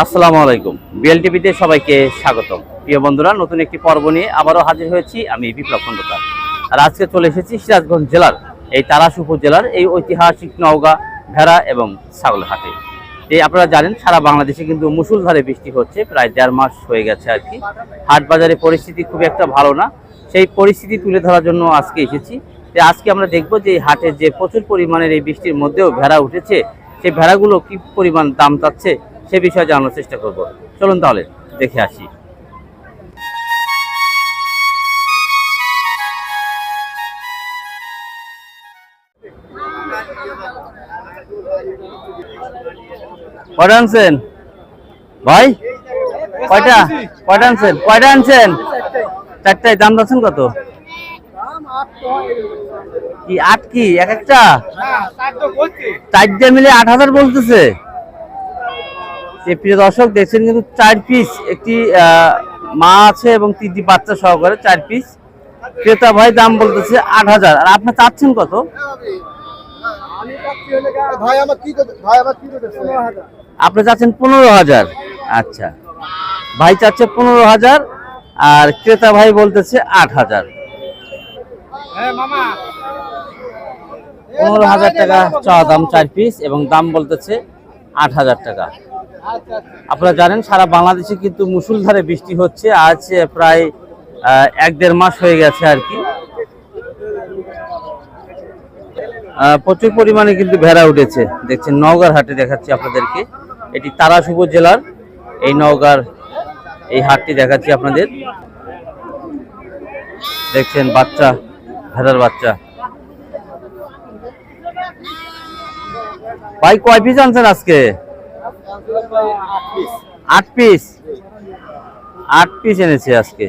আসসালামু আলাইকুম। বিএলটিভিতে সবাইকে স্বাগতম। প্রিয় বন্ধুরা, নতুন একটি পর্ব নিয়ে আবারও হাজির হয়েছি আমি বিপ্লব খন্দকার। আর আজকে চলে এসেছি সিরাজগঞ্জ জেলার, এই তারাস উপজেলার এই ঐতিহাসিক নওগাঁ, ভেড়া এবং ছাগল হাটে। এই আপনারা জানেন, সারা বাংলাদেশে কিন্তু মুসুলধারে বৃষ্টি হচ্ছে, প্রায় দেড় মাস হয়ে গেছে আর কি। হাট বাজারে পরিস্থিতি খুব একটা ভালো না। সেই পরিস্থিতি তুলে ধরার জন্য আজকে এসেছি। আজকে আমরা দেখব যে এই হাটে যে প্রচুর পরিমাণের এই বৃষ্টির মধ্যেও ভেড়া উঠেছে, সেই ভেড়াগুলো কি পরিমাণ দাম চাচ্ছে সে বিষয়ে জানার চেষ্টা করব। চলুন তাহলে দেখে আসি। কয়টা আনছেন? ভাই? কয়টা? কয়টা আনছেন? কয়টা আনছেন? চারটায় দাম যাচ্ছেন কত? কি আট কি? এক একটা? চারটে মিলে আট হাজার বলতেছে। যে প্রিয় দর্শক দেখছেন কিন্তু চার পিস একটি মা আছে এবং তিনটি বাচ্চা সহকারে চার পিস ক্রেতা ভাই দাম বলতেছে আট হাজার। আর আপনি চাচ্ছেন কত? আপনি চাচ্ছেন পনেরো হাজার। আচ্ছা। ভাই চাচ্ছে পনেরো হাজার আর ক্রেতা ভাই বলতেছে আট হাজার। পনেরো হাজার টাকা চাওয়া দাম চার পিস এবং দাম বলতেছে আট হাজার টাকা। আপনারা জানেন, সারা বাংলাদেশে কিন্তু মুসুলধারে বৃষ্টি হচ্ছে। আজ প্রায় এক দেড় মাস হয়ে গেছে আর কি। প্রচুর পরিমাণে কিন্তু ভেড়া উঠেছে। দেখছেন, নওগাঁর হাটে দেখাচ্ছি আপনাদেরকে। এটি তারাস উপজেলার এই নওগাঁর এই হাটটি দেখাচ্ছি আপনাদের। দেখছেন, বাচ্চা, ভেড়ার বাচ্চা। ভাই, কয় পিস আনছেন আজকে? আট পিস? আট পিস এনেছে আজকে।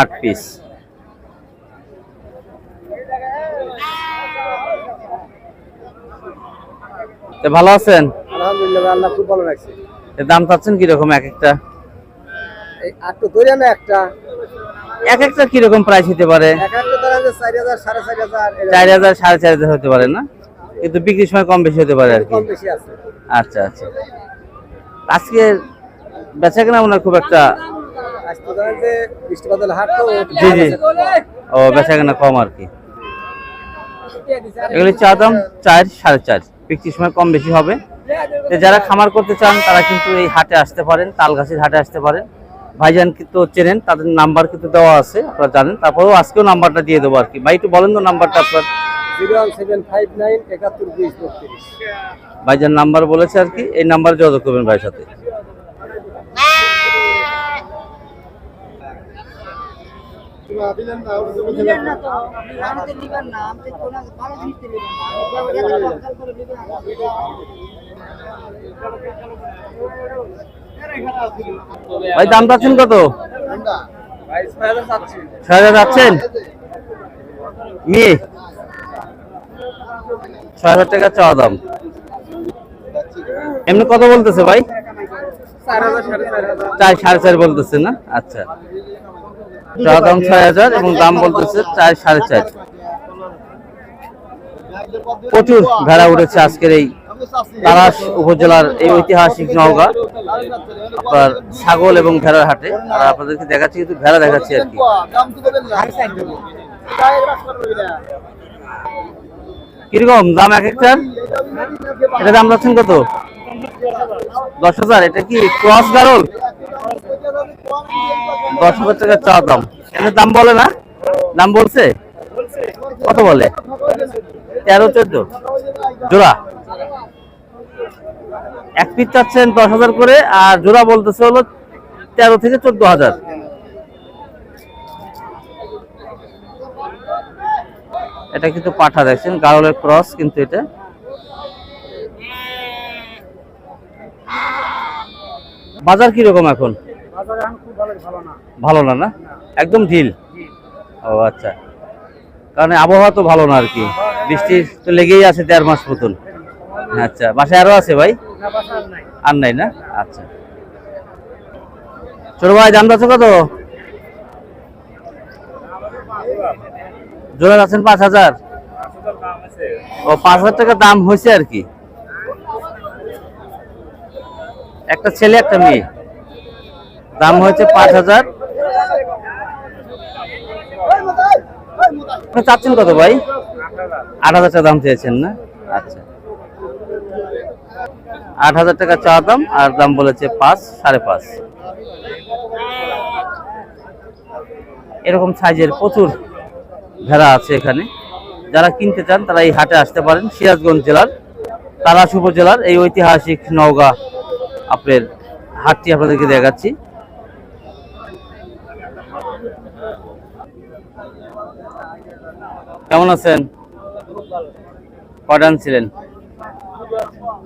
আট পিস। ভালো আছেন? আলহামদুলিল্লাহ আল্লাহ খুব ভালো এর দাম চাচ্ছেন কীরকম এক একটা? এই আটটো ধরে না একটা। এক একটা কীরকম প্রাইস হতে পারে? এক একটা চার হাজার সাড়ে চার হাজার চার হাজার সাড়ে চার হাজার হতে পারে না? কিন্তু বিক্রির সময় কম বেশি হতে পারে আর কি। আচ্ছা আচ্ছা। আজকে বেচা কেনা হয় খুব একটা জি জি। ও বেচা কেনা কম আর কি। এগুলি চা দাম চার সাড়ে চার। বিক্রির সময় কম বেশি হবে। যারা খামার করতে চান তারা কিন্তু এই হাটে আসতে পারেন তালগাছির হাটে আসতে পারেন। ভাইজান কিন্তু চেনেন তাদের নাম্বার কিন্তু দেওয়া আছে আপনারা জানেন। তারপরেও আজকেও নাম্বারটা দিয়ে দেবো আর কি। ভাই একটু বলেন তো নাম্বারটা আপনার। ভাইজান নাম্বার বলেছে আর কি এই নাম্বারে যোগাযোগ করবেন ভাইয়ের সাথে। ভাই দাম চাচ্ছেন কত? ছয় হাজার যাচ্ছেন মেয়ে? ছয় হাজার টাকা চাওয়া দাম। এমনি কত বলতেছে ভাই? চার, সাড়ে চার বলতেছে না? আচ্ছা। চাওয়া দাম ছয় হাজার এবং দাম বলতেছে চার, সাড়ে চার। প্রচুর ভেড়া উঠেছে আজকের এই তারাস উপজেলার এই ঐতিহাসিক নওগাঁ, আপনার ছাগল এবং ভেড়ার হাটে। আর আপনাদেরকে দেখাচ্ছি, কিন্তু ভেড়া দেখাচ্ছি আর কি। কীরকম দাম এক একটার এটা দাম যাচ্ছেন কত? দশ হাজার। এটা কি ক্রস গারল? দশ হাজার টাকা চা দাম। এটার দাম বলে না? দাম বলছে? কত বলে? তেরো, চোদ্দ। জোড়া? এক পিস চাচ্ছেন দশ হাজার করে, আর জোড়া বলতেছে হলো তেরো থেকে চোদ্দ হাজার। এটা কিন্তু পাঠা দেখছেন? গারলের ক্রস কিন্তু এটা। বাজার কীরকম এখন? এখন ভালো না। না একদম ঢিল? ও আচ্ছা। কারণ আবহাওয়া তো ভালো না আর কি। বৃষ্টি তো লেগেই আছে দেড় মাস মতন। আচ্ছা বাসায় আরও আছে ভাই? আর নাই। না? আচ্ছা। ছোট ভাই দাম কত? জোড়া আছেন পাঁচ হাজার। ও, পাঁচ হাজার টাকা দাম হয়েছে আর কি। একটা ছেলে, একটা মেয়ে। দাম হয়েছে পাঁচ হাজার। চাচ্ছেন কত ভাই? আট হাজার টাকা দাম চেয়েছেন না? আচ্ছা। আট হাজার টাকা চাওয়া দাম, আর দাম বলেছে পাঁচ, সাড়ে পাঁচ। এরকম সাইজের প্রচুর ভেড়া আছে এখানে। যারা কিনতে চান তারা এই হাটে আসতে পারেন, সিরাজগঞ্জ জেলার তারাস উপজেলার এই ঐতিহাসিক নওগাঁ আপনার হাটটি আপনাদেরকে দেখাচ্ছি। কেমন আছেন? কটা ছিলেন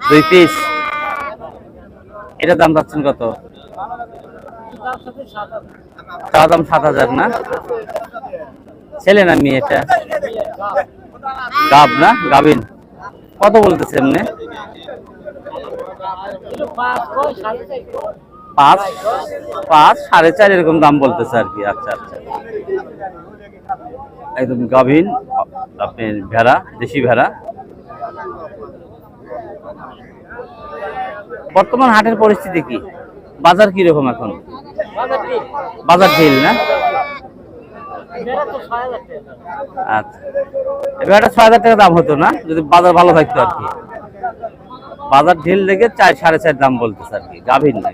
দুই পিস এটা দাম পাচ্ছেন কত? চাওয়া দাম সাত হাজার না? ছেলে না মেয়ে এটা? গাব না? গাবিন। কত বলতেছে এমনি? পাঁচ পাঁচ সাড়ে চার এরকম দাম বলতেছে আর কি। আচ্ছা আচ্ছা। একদম গাভীন আপনি ভেড়া দেশি ভেড়া। বর্তমান হাটের পরিস্থিতি কি? বাজার কি রকম এখন বাজার ঢিল না? আচ্ছা। একটা ছয় হাজার টাকা দাম হতো না, যদি বাজার ভালো থাকতো আর কি। বাজার ঢিল দেখে চার, সাড়ে চার দাম বলতেছে আর কি, গাভীর না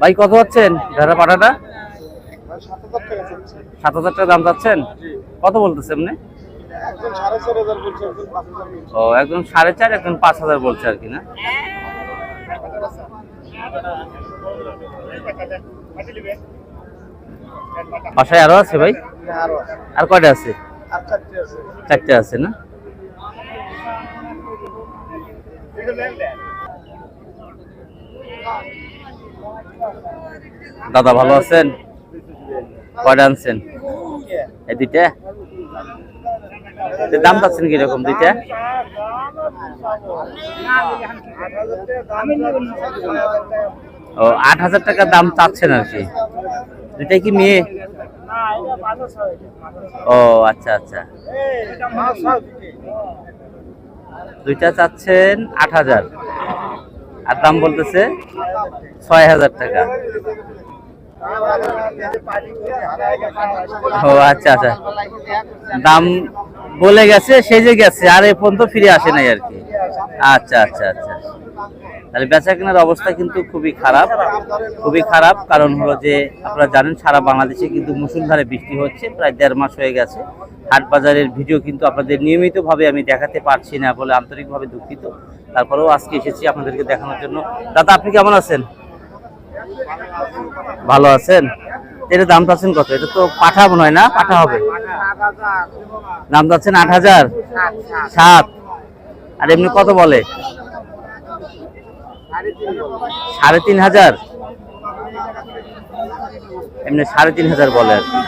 ভাই, কত হচ্ছেন ভেড়া পাঠাটা সাত হাজার টাকা দাম চাচ্ছেন? কত বলতেছে এমনি? ও একজন সাড়ে চার একজন পাঁচ হাজার বলছে আর কি না? বাসায় আরও আছে ভাই? আর কয়টা আছে। চারটে আছে না? দাদা ভালো আছেন? কয়টা আনছেন? এই দুইটা? দাম পাচ্ছেন কীরকম দুইটা? ও, আট হাজার টাকা দাম চাচ্ছেন আর কি। দুইটাই কি মেয়ে? ও আচ্ছা আচ্ছা। দুইটা চাচ্ছেন আট হাজার। আর দাম বলতেছে ছয় হাজার টাকা। ও আচ্ছা আচ্ছা। দাম বলে গেছে সেজে গেছে, আর এ পর্যন্ত ফিরে আসে নাই আর কি। আচ্ছা আচ্ছা আচ্ছা। তাহলে বেচা কেনার অবস্থা কিন্তু খুবই খারাপ খুবই খারাপ। কারণ হলো যে, আপনারা জানেন, সারা বাংলাদেশে কিন্তু মুসুলধারে বৃষ্টি হচ্ছে, প্রায় দেড় মাস হয়ে গেছে। হাট বাজারের ভিডিও কিন্তু আপনাদের নিয়মিতভাবে আমি দেখাতে পারছি না বলে আন্তরিকভাবে দুঃখিত। তারপরেও আজকে এসেছি আপনাদেরকে দেখানোর জন্য। দাদা, আপনি কেমন আছেন? ভালো আছেন? এটার দাম চাচ্ছেন কত? এটা তো পাঠা হয় না? পাঠা হবে। দাম চাচ্ছেন আট হাজার। সাত। আর এমনি কত বলে? সাড়ে তিন হাজার। এমনি সাড়ে তিন হাজার বলে আর কি।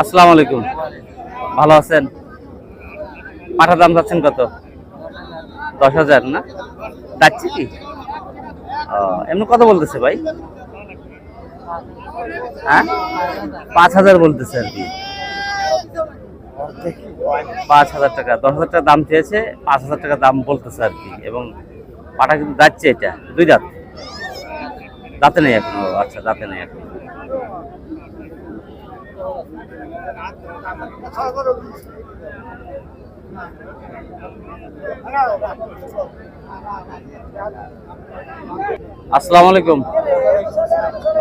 আসসালামু আলাইকুম। ভালো আছেন? পাঠার দাম যাচ্ছেন কত? দশ হাজার, না? যাচ্ছে কি? এমনি কত বলতেছে ভাই? হ্যাঁ? পাঁচ হাজার বলতেছে আর কি। পাঁচ হাজার টাকা। দশ হাজার টাকা দাম চেয়েছে, পাঁচ হাজার টাকা দাম বলতেছে আর কি। এবং পাটা কিন্তু যাচ্ছে এটা। দুই দাঁত। দাঁতে নেই এখন। আচ্ছা দাঁতে নেই এখন। আসসালামু আলাইকুম।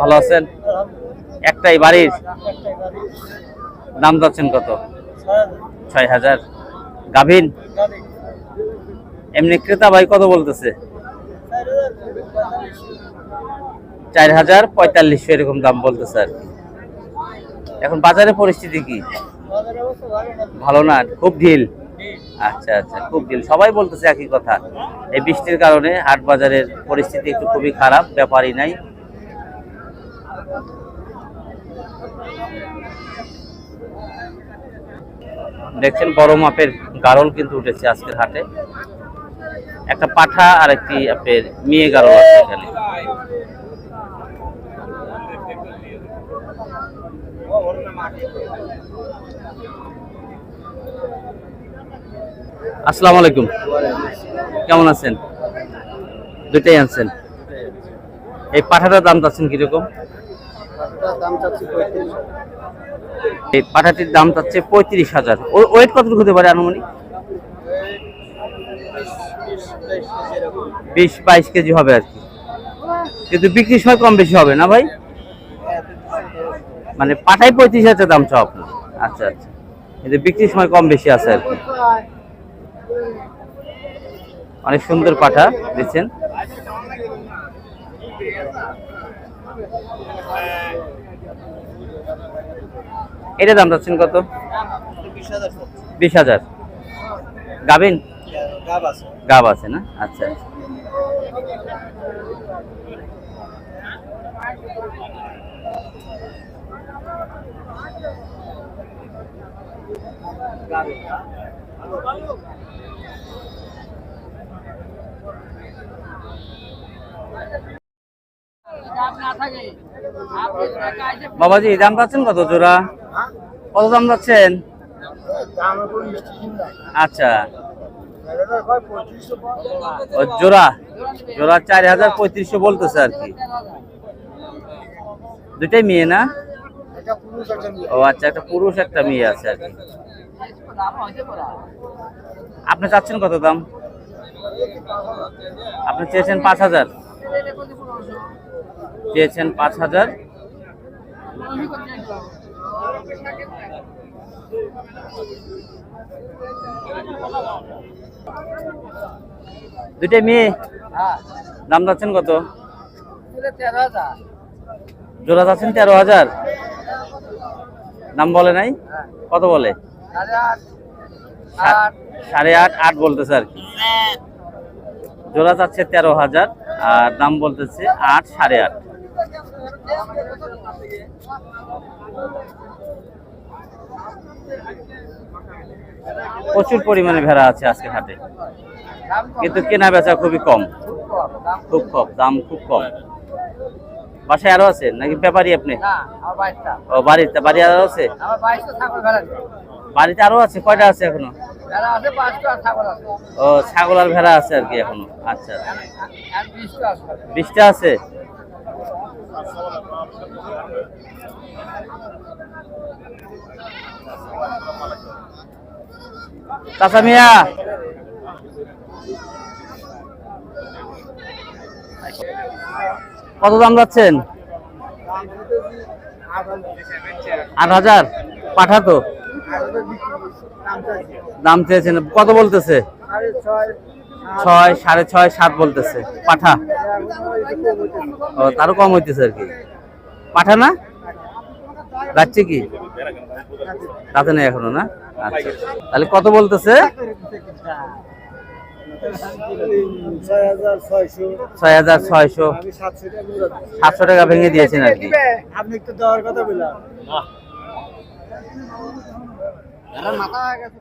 ভালো আছেন? একটাই বাড়ির? দাম যাচ্ছেন কত? ছয় হাজার। গাভিন? এমনি ক্রেতা ভাই কত বলতেছে? চার হাজার পঁয়তাল্লিশশো এরকম দাম বলতেছে আর কি। এখন বাজারের পরিস্থিতি কি? ভালো না? খুব ঢিল? আচ্ছা আচ্ছা খুব ঢিল। সবাই বলতেছে একই কথা। এই বৃষ্টির কারণে হাট বাজারের পরিস্থিতি একটু খুবই খারাপ, ব্যাপারই নাই। দেখছেন, বড় মাপের গারল কিন্তু উঠেছে আজকের হাটে। একটা পাঠা আর একটি আপনার মেয়ে গারল আছে এখানে। আসসালামু আলাইকুম। কেমন আছেন? দুইটাই আনছেন। এই পাঠাটার দাম চাচ্ছেন কীরকম? এই পাঠাটির দাম চাচ্ছে পঁয়ত্রিশ হাজার। ওয়েট কতটুকু হতে পারে আনুমানিক? বিশ বাইশ কেজি হবে আর কি। কিন্তু বিক্রির সময় কম বেশি হবে না ভাই? মানে পাঠাই পঁয়ত্রিশ হাজার দাম সব আচ্ছা আচ্ছা। কিন্তু বিক্রির সময় কম বেশি আছে আর কি। অনেক সুন্দর পাঠা দিচ্ছেন এটা দাম চাচ্ছেন কত? বিশ হাজার। গাবিন? গাব আছে না? আচ্ছা আচ্ছা। বাবাজি, দাম পাচ্ছেন কত জোড়া? কত দাম যাচ্ছেন আচ্ছা। জোড়া? জোড়া চার হাজার পঁয়ত্রিশশো বলতেছে আর কি। দুটাই মেয়ে না? ও আচ্ছা একটা পুরুষ একটা মেয়ে আছে আর কি। আপনি চাচ্ছেন কত দাম? আপনি চেয়েছেন পাঁচ হাজার। চেয়েছেন পাঁচ হাজার। দুটাই মেয়ে? দাম যাচ্ছেন কত? জোড়া যাচ্ছেন তেরো হাজার। দাম বলে নাই? কত বলে? সাড়ে আট আট বলতেছে আর কি। জোড়া যাচ্ছে তেরো হাজার আর দাম বলতেছে আট সাড়ে আট। প্রচুর পরিমাণে ভেড়া আছে আজকে হাটে। কিন্তু কেনা বেচা খুবই কম। খুব কম দাম খুব কম। বাসায় আরও আছে? নাকি ব্যাপারই আপনি? ও বাড়িতে বাড়ি আরও আছে? বাড়িতে আরও আছে? কয়টা আছে এখনও? ও ছাগল আর ভেড়া আছে আর কি এখনও। আচ্ছা বিশটা আছে? চাচা মিয়া কত দাম যাচ্ছেন? আট হাজার? পাঠা তো দাম চেয়েছেন। কত বলতেছে? ছয়, সাড়ে ছয়, সাত বলতেছে। পাঠা? ও, তারও কম হইতেছে আর কি। পাঠা না? যাচ্ছে কি? তাতে নেই এখনও না? আচ্ছা। তাহলে কত বলতেছে? ছয় হাজার ছয়শো। ছয় হাজার ছয়শো আমি সাতশো টাকা সাতশো টাকা ভেঙে দিয়েছেন আর কি। আপনি একটু দেওয়ার কথা বললাম। মাথা গেছে